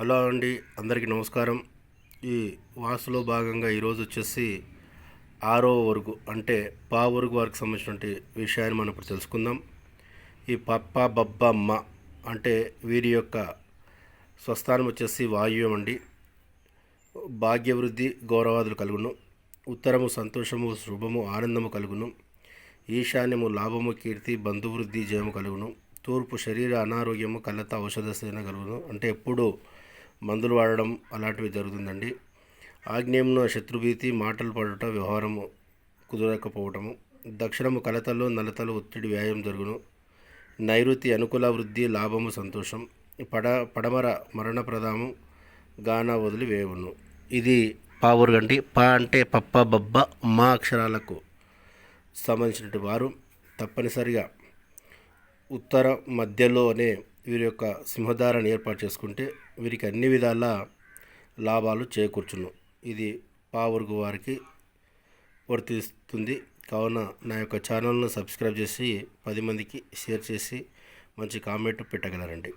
Hello అండి అందరికీ నమస్కారం. ఈ వాసులో భాగంగా ఈరోజు వచ్చేసి ఆరో వరకు అంటే పా వరకు వారికి సంబంధించినటువంటి విషయాన్ని మనం ఇప్పుడు తెలుసుకుందాం. ఈ పప్ప బబ్బ అమ్మ అంటే వీరి యొక్క స్వస్థానం వచ్చేసి వాయువ్యం అండి. భాగ్యవృద్ధి గౌరవాదులు కలుగును. ఉత్తరము సంతోషము శుభము ఆనందము కలుగును. ఈశాన్యము లాభము కీర్తి బంధువృద్ధి జయము కలుగును. తూర్పు శరీర అనారోగ్యము కళ్ళత ఔషధ సేన కలుగును. అంటే ఎప్పుడు మందులు వాడడం అలాంటివి జరుగుతుందండి. ఆగ్నేయంలో శత్రుభీతి మాటలు పడుట వ్యవహారము కుదరకపోవటము దక్షిణము కలతలు నలతలు ఒత్తిడి వ్యాయామం జరుగును నైరుతి అనుకూల వృద్ధి లాభము సంతోషం పడ పడమర మరణప్రదాము గాన వదిలి వేవును ఇది పావురుగంటి పా అంటే పప్ప బబ్బ మా అక్షరాలకు సంబంధించినటువంటి వారు తప్పనిసరిగా ఉత్తర మధ్యలోనే వీరి యొక్క సింహధారాన్ని ఏర్పాటు చేసుకుంటే వీరికి అన్ని విధాల లాభాలు చేకూర్చును. ఇది పావురుగు వారికి వర్తిస్తుంది. కావున నా యొక్క ఛానల్ను సబ్స్క్రైబ్ చేసి పది మందికి షేర్ చేసి మంచి కామెంట్ పెట్టగలరండి.